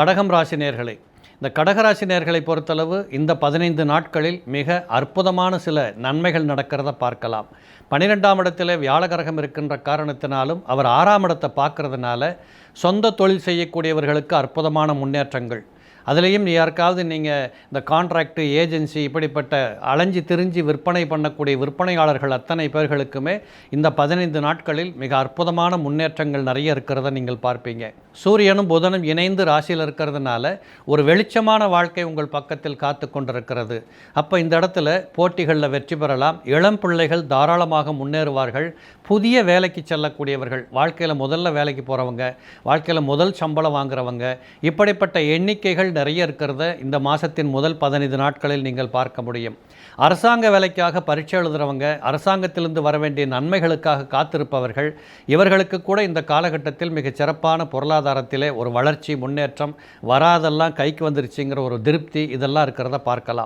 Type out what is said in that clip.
கடகம் ராசி நேர்களை இந்த கடகராசி நேர்களை பொறுத்தளவு இந்த பதினைந்து நாட்களில் மிக அற்புதமான சில நன்மைகள் நடக்கிறத பார்க்கலாம். பன்னிரெண்டாம் இடத்தில் வியாழகரகம் இருக்கின்ற காரணத்தினாலும் அவர் ஆறாம் இடத்தை பார்க்கறதுனால சொந்த தொழில் செய்யக்கூடியவர்களுக்கு அற்புதமான முன்னேற்றங்கள். அதுலேயும் யாருக்காவது நீங்கள் இந்த கான்ட்ராக்டு ஏஜென்சி இப்படிப்பட்ட அலைஞ்சி திரிஞ்சு விற்பனை பண்ணக்கூடிய விற்பனையாளர்கள் அத்தனை பேர்களுக்குமே இந்த பதினைந்து நாட்களில் மிக அற்புதமான முன்னேற்றங்கள் நிறைய இருக்கிறத நீங்கள் பார்ப்பீங்க. சூரியனும் புதனும் இணைந்து ராசியில் இருக்கிறதுனால ஒரு வெளிச்சமான வாழ்க்கை உங்கள் பக்கத்தில் காத்து கொண்டிருக்கிறது. அப்போ இந்த இடத்துல போட்டிகளில் வெற்றி பெறலாம். இளம் பிள்ளைகள் தாராளமாக முன்னேறுவார்கள். புதிய வேலைக்கு செல்லக்கூடியவர்கள் வாழ்க்கையில் முதல்ல வேலைக்கு போகிறவங்க வாழ்க்கையில் முதல் சம்பளம் வாங்குறவங்க இப்படிப்பட்ட எண்ணிக்கைகள் நிறைய இருக்கிறத இந்த மாதத்தின் முதல் பதினைந்து நாட்களில் நீங்கள் பார்க்க முடியும். அரசாங்க வேலைக்காக பரீட்சை எழுதுகிறவங்க அரசாங்கத்திலிருந்து வர வேண்டிய நன்மைகளுக்காக காத்திருப்பவர்கள் இவர்களுக்கு கூட இந்த காலகட்டத்தில் மிகச் சிறப்பான பொருளாதாரத்திலே ஒரு வளர்ச்சி முன்னேற்றம் வராதெல்லாம் கைக்கு வந்துருச்சுங்கிற ஒரு திருப்தி இதெல்லாம் இருக்கிறத பார்க்கலாம்.